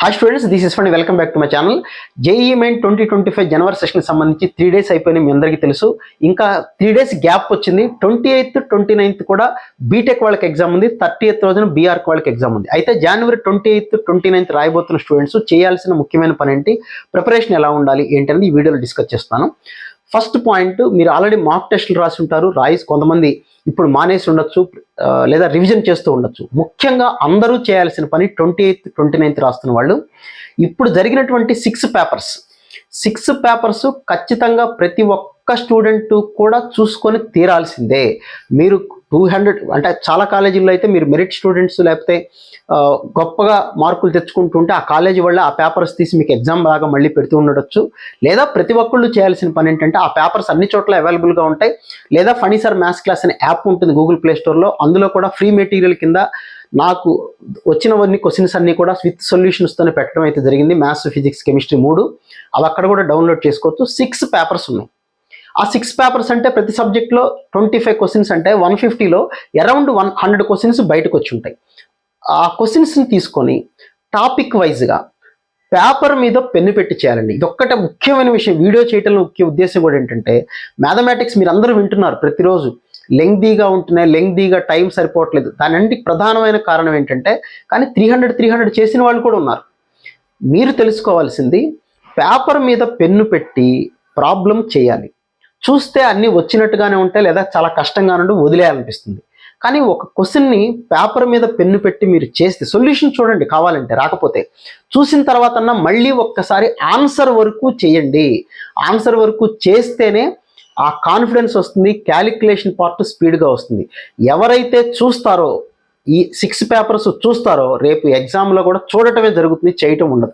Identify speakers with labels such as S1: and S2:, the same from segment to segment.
S1: Hi students this is fund welcome back to my channel JEE main twenty twenty five January session సంబంధించి three days అయిపోయినాయి మీ అందరికీ తెలుసు. ఇంకా three days gap వచ్చింది. Twenty eighth twenty ninth కూడా B Tech వాళ్ళకి ఎగ్జామ్ ఉంది. థర్టీ ఎయిత్ రోజున బీఆర్క్ వాళ్ళకి ఎగ్జామ్ ఉంది. అయితే జనవరి ట్వంటీ ఎయిత్ ట్వంటీ నైన్త్ రాయబోతున్న స్టూడెంట్స్ చేయాల్సిన ముఖ్యమైన పని ఏంటి? ప్రిపరేషన్ ఎలా ఉండాలి? ఏంటనేది ఈ వీడియోలో డిస్కస్ చేస్తాను. ఫస్ట్ పాయింట్ మీరు ఆల్రెడీ మాక్ టెస్టులు రాసి ఉంటారు రాయిస్ కొంతమంది ఇప్పుడు మానేసి ఉండొచ్చు లేదా రివిజన్ చేస్తూ ఉండొచ్చు. ముఖ్యంగా అందరూ చేయాల్సిన పని ట్వంటీ ఎయిత్ ట్వంటీ నైన్త్ రాస్తున్న వాళ్ళు. ఇప్పుడు జరిగినటువంటి సిక్స్ పేపర్స్ సిక్స్ పేపర్స్ ఖచ్చితంగా ప్రతి ఒక్క స్టూడెంట్ కూడా చూసుకొని తీరాల్సిందే. మీరు టూ హండ్రెడ్ అంటే చాలా కాలేజీల్లో అయితే మీరు మెరిట్ స్టూడెంట్స్ లేకపోతే గొప్పగా మార్కులు తెచ్చుకుంటుంటే ఆ కాలేజీ వల్ల ఆ పేపర్స్ తీసి మీకు ఎగ్జామ్ లాగా మళ్ళీ పెడుతూ ఉండొచ్చు. లేదా ప్రతి ఒక్కళ్ళు చేయాల్సిన పని ఏంటంటే ఆ పేపర్స్ అన్ని చోట్ల అవైలబుల్గా ఉంటాయి. లేదా ఫణిసర్ మ్యాథ్స్ క్లాస్ అనే యాప్ ఉంటుంది గూగుల్ ప్లే స్టోర్లో. అందులో కూడా ఫ్రీ మెటీరియల్ కింద నాకు వచ్చినవన్నీ క్వశ్చన్స్ అన్నీ కూడా విత్ సొల్యూషన్స్తోనే పెట్టడం అయితే జరిగింది. మ్యాథ్స్ ఫిజిక్స్ కెమిస్ట్రీ మూడు. అవి అక్కడ కూడా డౌన్లోడ్ చేసుకోవచ్చు. సిక్స్ పేపర్స్ ఉన్నాయి. ఆ సిక్స్ పేపర్స్ అంటే ప్రతి సబ్జెక్ట్లో ట్వంటీ ఫైవ్ క్వశ్చన్స్ అంటే వన్ ఫిఫ్టీలో అరౌండ్ వన్ హండ్రెడ్ క్వశ్చన్స్ బయటకు వచ్చి ఉంటాయి. ఆ క్వశ్చన్స్ని తీసుకొని టాపిక్ వైజ్గా పేపర్ మీద పెన్ను పెట్టి చేయాలండి. ఇది ఒక్కటే ముఖ్యమైన విషయం. వీడియో చేయటంలో ముఖ్య ఉద్దేశం కూడా ఏంటంటే మ్యాథమెటిక్స్ మీరు అందరూ వింటున్నారు ప్రతిరోజు. లెంగ్దీగా ఉంటున్నాయి లెంగ్దీగా టైం సరిపోవట్లేదు. దాని ప్రధానమైన కారణం ఏంటంటే కానీ త్రీ హండ్రెడ్ త్రీ హండ్రెడ్ చేసిన వాళ్ళు కూడా ఉన్నారు. మీరు తెలుసుకోవాల్సింది పేపర్ మీద పెన్ను పెట్టి ప్రాబ్లం చేయాలి. చూస్తే అన్నీ వచ్చినట్టుగానే ఉంటాయి లేదా చాలా కష్టంగా నుండి వదిలేయాలనిపిస్తుంది. కానీ ఒక క్వశ్చన్ని పేపర్ మీద పెన్ను పెట్టి మీరు చేస్తే సొల్యూషన్ చూడండి కావాలంటే రాకపోతే. చూసిన తర్వాత మళ్ళీ ఒక్కసారి ఆన్సర్ వరకు చేయండి. ఆన్సర్ వరకు చేస్తేనే ఆ కాన్ఫిడెన్స్ వస్తుంది క్యాలిక్యులేషన్ పార్ట్ స్పీడ్గా వస్తుంది. ఎవరైతే చూస్తారో ఈ సిక్స్ పేపర్స్ చూస్తారో రేపు ఎగ్జామ్లో కూడా చూడటమే జరుగుతుంది చేయటం ఉండదు.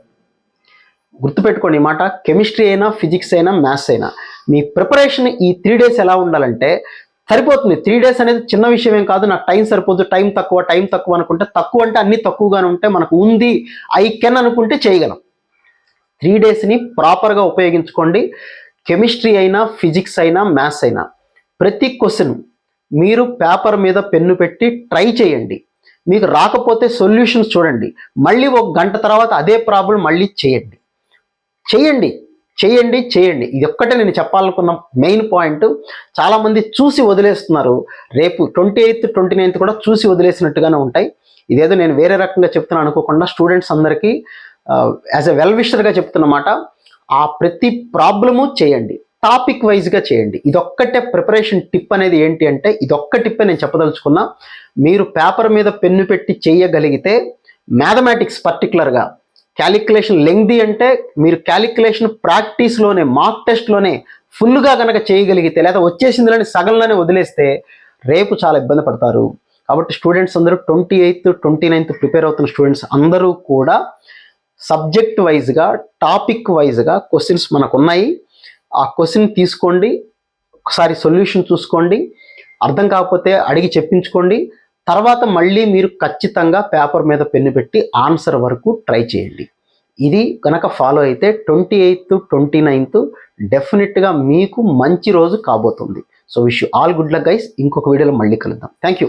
S1: గుర్తుపెట్టుకోండి మాట కెమిస్ట్రీ అయినా ఫిజిక్స్ అయినా మ్యాథ్స్ అయినా. మీ ప్రిపరేషన్ ఈ త్రీ డేస్ ఎలా ఉండాలంటే సరిపోతుంది. త్రీ డేస్ అనేది చిన్న విషయం ఏం కాదు నాకు టైం సరిపోదు టైం తక్కువ టైం తక్కువ అనుకుంటే తక్కువ అంటే అన్ని తక్కువగానే ఉంటే మనకు ఉంది. ఐ కెన్ అనుకుంటే చేయగలం. త్రీ డేస్ని ప్రాపర్గా ఉపయోగించుకోండి. కెమిస్ట్రీ అయినా ఫిజిక్స్ అయినా మ్యాథ్స్ అయినా. ప్రతి క్వశ్చన్ మీరు పేపర్ మీద పెన్ను పెట్టి ట్రై చేయండి. మీకు రాకపోతే సొల్యూషన్స్ చూడండి. మళ్ళీ ఒక గంట తర్వాత అదే ప్రాబ్లం మళ్ళీ చేయండి. చేయండి. చేయండి చేయండి. ఇది ఒక్కటే నేను చెప్పాలనుకున్న. మెయిన్ పాయింట్ చాలామంది చూసి వదిలేస్తున్నారు. రేపు ట్వంటీ ఎయిత్ ట్వంటీ నైన్త్ కూడా చూసి వదిలేసినట్టుగానే ఉంటాయి. ఇదేదో నేను వేరే రకంగా చెప్తున్నాను అనుకోకుండా స్టూడెంట్స్ అందరికీ యాజ్ ఎ వెల్ విషర్గా చెప్తున్నమాట. ఆ ప్రతి ప్రాబ్లము చేయండి. టాపిక్ వైజ్గా చేయండి. ఇదొక్కటే ప్రిపరేషన్ టిప్ అనేది ఏంటి అంటే ఇదొక్క టిప్పే నేను చెప్పదలుచుకున్నా. మీరు పేపర్ మీద పెన్ను పెట్టి చేయగలిగితే మ్యాథమెటిక్స్ పర్టికులర్గా క్యాలిక్యులేషన్ లెంగ్ది అంటే మీరు క్యాలిక్యులేషన్ ప్రాక్టీస్లోనే మార్క్ టెస్ట్లోనే ఫుల్గా కనుక చేయగలిగితే లేదా వచ్చేసిందిలోని సగంలోనే వదిలేస్తే రేపు చాలా ఇబ్బంది పడతారు. కాబట్టి స్టూడెంట్స్ అందరూ twenty eighth twenty ninth prepare అవుతున్న స్టూడెంట్స్ అందరూ కూడా సబ్జెక్ట్ వైజ్గా టాపిక్ వైజ్గా క్వశ్చన్స్ మనకు ఉన్నాయి ఆ క్వశ్చన్ తీసుకోండి ఒకసారి సొల్యూషన్ చూసుకోండి అర్థం కాకపోతే అడిగి చెప్పించుకోండి తర్వాత మళ్ళీ మీరు ఖచ్చితంగా పేపర్ మీద పెన్ను పెట్టి ఆన్సర్ వరకు ట్రై చేయండి. ఇది కనుక ఫాలో అయితే ట్వంటీ ఎయిత్ ట్వంటీ నైన్త్ డెఫినెట్గా మీకు మంచి రోజు కాబోతుంది. So wish all good luck guys. ఇంకొక వీడియోలో మళ్ళీ కలుద్దాం. Thank you.